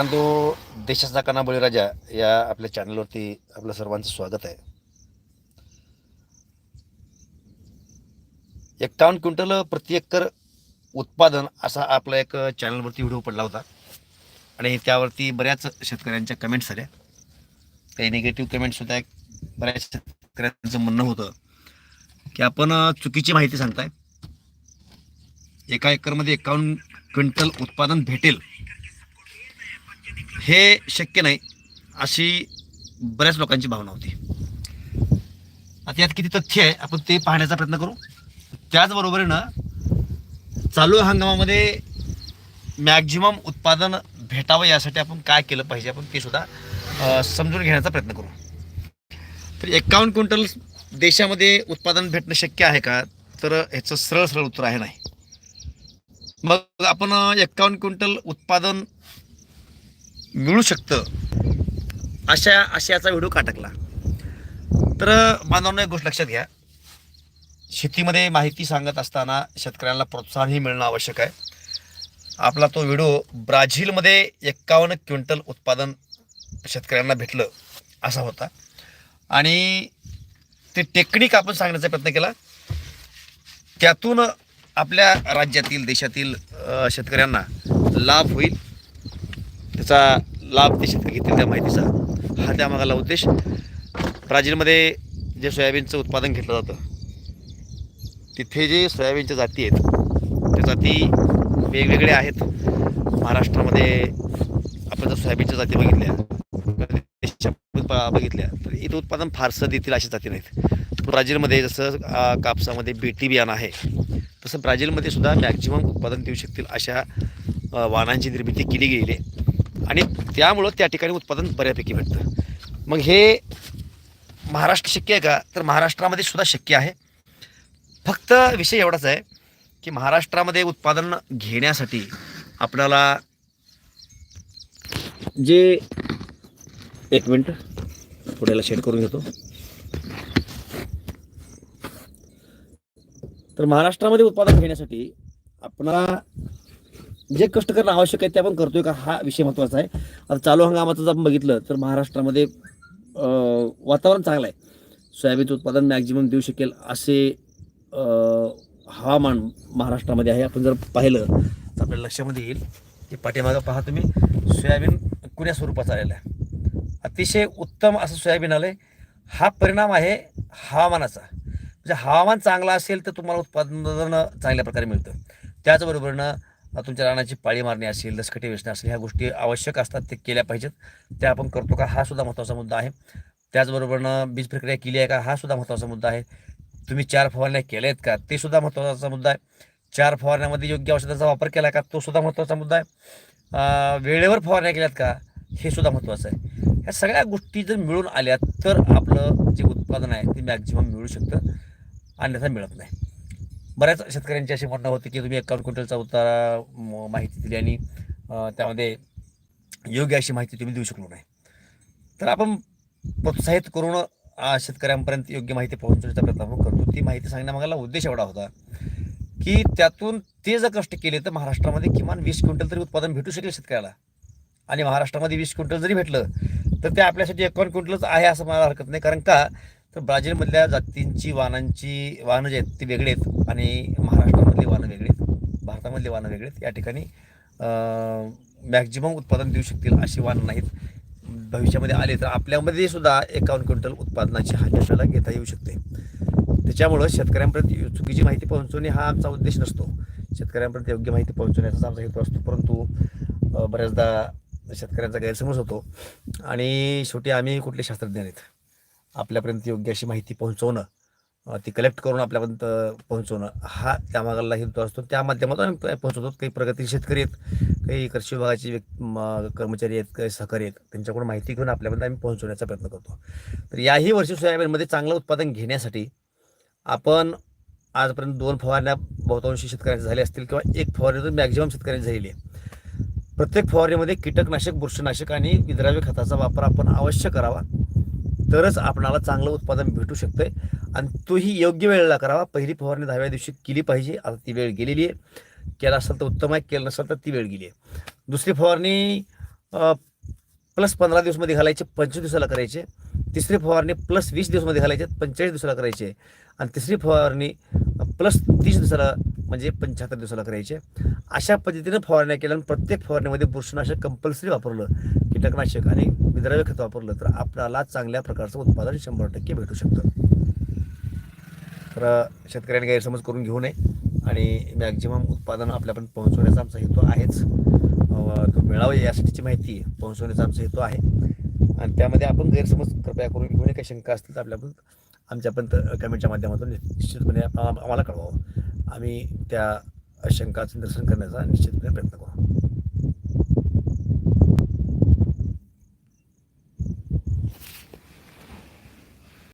परंतु देशाचा काना बळीराजा या आपल्या चॅनलवरती आपलं सर्वांचं स्वागत आहे. एक्कावन्न क्विंटल प्रति एकर उत्पादन असा आपला एक चॅनलवरती व्हिडिओ पडला होता. आणि त्यावरती बऱ्याच शेतकऱ्यांच्या कमेंट्स आल्या. काही निगेटिव्ह कमेंट्स होत्या बऱ्याच शेतकऱ्यांचं म्हणणं होतं की आपण चुकीची माहिती सांगताय. एका एकरमध्ये एकावन्न क्विंटल उत्पादन भेटेल. हे शक्य नाही अशी बऱ्याच लोकांची भावना होती. आता यात किती तथ्य आहे आपण ते पाहण्याचा प्रयत्न करू. त्याचबरोबरीनं चालू हंगामामध्ये मॅक्झिमम उत्पादन भेटावं यासाठी आपण काय केलं पाहिजे आपण ते सुद्धा समजून घेण्याचा प्रयत्न करू. तर एकावन्न क्विंटल देशामध्ये उत्पादन भेटणं शक्य आहे का? तर ह्याचं सरळ सरळ उत्तर आहे नाही. मग आपण एकावन्न क्विंटल उत्पादन मिळू शकतं. अशा आशयाचा व्हिडिओ का टाकला? तर बांधवांनो एक गोष्ट लक्षात घ्या. शेतीमध्ये माहिती सांगत असताना शेतकऱ्यांना प्रोत्साहनही मिळणं आवश्यक आहे. आपला तो व्हिडिओ ब्राझीलमध्ये एक्कावन्न क्विंटल उत्पादन शेतकऱ्यांना भेटलं असा होता. आणि ते टेक्निक आपण सांगण्याचा प्रयत्न केला. त्यातून आपल्या राज्यातील देशातील शेतकऱ्यांना लाभ होईल. त्याचा लाभ ते शेतकरी घेतील त्या माहितीचा. हा त्या मागाला उद्देश. ब्राझीलमध्ये जे सोयाबीनचं उत्पादन घेतलं जातं तिथे जे सोयाबीनच्या जाती आहेत त्या जाती वेगवेगळ्या आहेत. महाराष्ट्रामध्ये आपण जर सोयाबीनच्या जाती बघितल्या बघितल्या तर इथं उत्पादन फारसं देतील अशा जाती नाहीत. ब्राझीलमध्ये जसं कापसामध्ये बीटी बियाणं आहे तसं ब्राझीलमध्ये सुद्धा मॅक्झिमम उत्पादन देऊ शकतील अशा वाहनांची निर्मिती केली गेलेली आहे. आणि त्यामुळं त्या ठिकाणी उत्पादन बऱ्यापैकी भेटतं. मग हे महाराष्ट्र शक्य आहे का? तर महाराष्ट्रामध्ये सुद्धा शक्य आहे. फक्त विषय एवढाच आहे की महाराष्ट्रामध्ये उत्पादन घेण्यासाठी आपल्याला जे एक मिनटं पुढेला शेड करून घेतो. तर महाराष्ट्रामध्ये उत्पादन घेण्यासाठी आपणाला जे कष्ट करणं आवश्यक आहे ते आपण करतोय का हा विषय महत्त्वाचा आहे. आता चालू हंगामाचं जर आपण बघितलं तर महाराष्ट्रामध्ये वातावरण चांगलं आहे. सोयाबीनचं उत्पादन मॅक्झिमम देऊ शकेल असे हवामान महाराष्ट्रामध्ये आहे. आपण जर पाहिलं तर आपल्या लक्षामध्ये येईल. की पाठीमागं पहा तुम्ही. सोयाबीन कुण्या स्वरूपाचं आलेलं आहे? अतिशय उत्तम असं सोयाबीन आलं आहे हा परिणाम आहे हवामानाचा. म्हणजे हवामान चांगलं असेल तर तुम्हाला उत्पादन चांगल्या प्रकारे मिळतं. त्याचबरोबरनं तुमच्या रानाची पाळी मारणे असेल दसकटी वेचणे असेल ह्या गोष्टी आवश्यक असतात ते केल्या पाहिजेत. त्या आपण करतो का? हा सुद्धा महत्त्वाचा मुद्दा आहे. त्याचबरोबरनं बीज प्रक्रिया केली आहे का? हा सुद्धा महत्त्वाचा मुद्दा आहे. तुम्ही चार फवारण्या केल्या आहेत का? ते सुद्धा महत्त्वाचा मुद्दा आहे. चार फवारण्यामध्ये योग्य औषधाचा वापर केला का? तो सुद्धा महत्त्वाचा मुद्दा आहे. वेळेवर फवारण्या केल्यात का? हे सुद्धा महत्त्वाचं आहे. ह्या सगळ्या गोष्टी जर मिळून आल्या तर आपलं जे उत्पादन आहे ते मॅक्झिमम मिळू शकतं. अन्यथा मिळत नाही. बऱ्याच शेतकऱ्यांची अशी म्हणणं होते की तुम्ही एकावन्न क्विंटलचा उतारा म- माहिती दिली आणि त्यामध्ये योग्य अशी माहिती तुम्ही देऊ शकलो नाही. तर आपण प्रोत्साहित करून शेतकऱ्यांपर्यंत योग्य माहिती पोहोचवण्याचा प्रयत्न करतो. ती माहिती सांगण्यामागाला उद्देश एवढा होता की त्यातून ते जर कष्ट केले तर महाराष्ट्रामध्ये किमान वीस क्विंटल तरी उत्पादन भेटू शकेल शेतकऱ्याला. आणि महाराष्ट्रामध्ये वीस क्विंटल जरी भेटलं तर ते आपल्यासाठी एकावन्न क्विंटलच आहे असं मला हरकत नाही. कारण का? तर ब्राझीलमधल्या जातींची वाहनांची वाहनं जे आहेत ती वेगळी आहेत आणि महाराष्ट्रामधली वाहनं वेगळी आहेत. भारतामधली वाहनं वेगळी आहेत. या ठिकाणी मॅक्झिमम उत्पादन देऊ शकतील अशी वाहनं नाहीत. भविष्यामध्ये आले तर आपल्यामध्ये सुद्धा एकावन्न क्विंटल उत्पादनाची हानी आपल्याला घेता येऊ शकते. त्याच्यामुळं शेतकऱ्यांपर्यंत चुकीची माहिती पोहोचवणे हा आमचा उद्देश नसतो. शेतकऱ्यांपर्यंत योग्य माहिती पोहोचवण्याचा आमचा हेतू असतो. परंतु बऱ्याचदा शेतकऱ्यांचा गैरसमज होतो. आणि शेवटी आम्ही कुठले शास्त्रज्ञ आहेत आपल्यापर्यंत योग्य अशी माहिती पोहोचवणं ती कलेक्ट करून आपल्यापर्यंत पोहोचवणं हा त्यामागाला हेतू असतो. त्या माध्यमातून आम्ही पोहोचवतो. काही प्रगती शेतकरी आहेत काही कृषी विभागाचे व्यक्ती म- कर्मचारी आहेत काही सहकारी आहेत त्यांच्याकडून माहिती घेऊन आपल्यापर्यंत आम्ही पोहोचवण्याचा प्रयत्न करतो. तर याही वर्षी सोयाबीनमध्ये चांगलं उत्पादन घेण्यासाठी आपण आजपर्यंत दोन फवारण्या बहुतांशी शेतकऱ्यांच्या झाल्या असतील किंवा एक फवारणी मॅक्झिमम शेतकऱ्यांची झालेली आहे. प्रत्येक फवारणीमध्ये कीटकनाशक बुरशीनाशक आणि विद्राव्य खताचा वापर आपण अवश्य करावा. तरच आपणाला चांगलं उत्पादन भेटू शकतंय. आणि तोही योग्य वेळेला करावा. पहिली फवारणी दहाव्या दिवशी केली पाहिजे. आता ती वेळ गेलेली आहे. केला असेल तर उत्तम आहे. केलं नसेल तर ती वेळ गेली आहे. दुसरी फवारणी प्लस पंधरा दिवसमध्ये घालायचे पंचवीस दिवसाला करायचे. तिसरी फवारणी प्लस वीस दिवसमध्ये घालायचे पंचेचाळीस दिवसाला करायचे. आणि तिसरी फवारणी प्लस तीस दिवसाला म्हणजे पंच्याहत्तर दिवसाला करायचे. अशा पद्धतीनं फवारण्या केल्या आणि प्रत्येक फवारणीमध्ये बुरशीनाशक कंपल्सरी वापरलं. कीटकनाशक आणि विद्राव्य खत वापरलं तर आपल्याला चांगल्या प्रकारचं उत्पादन शंभर टक्के भेटू शकतं. तर शेतकऱ्यांनी गैरसमज करून घेऊ नये आणि मॅक्झिमम उत्पादन आपल्यापर्यंत पोहोचवण्याचा आमचा हेतू आहेच. तो मिळावं यासाठीची माहिती पोहोचवण्याचा आमचा हेतू आहे. आणि त्यामध्ये आपण गैरसमज कृपया करून घेऊ नये. काही शंका असतील तर आपल्यापर्यंत आमच्यापर्यंत कमेंटच्या माध्यमातून निश्चितपणे आम्हाला कळवावं. आम्ही त्या शंकाचं निरसन करण्याचा निश्चितपणे प्रयत्न करू.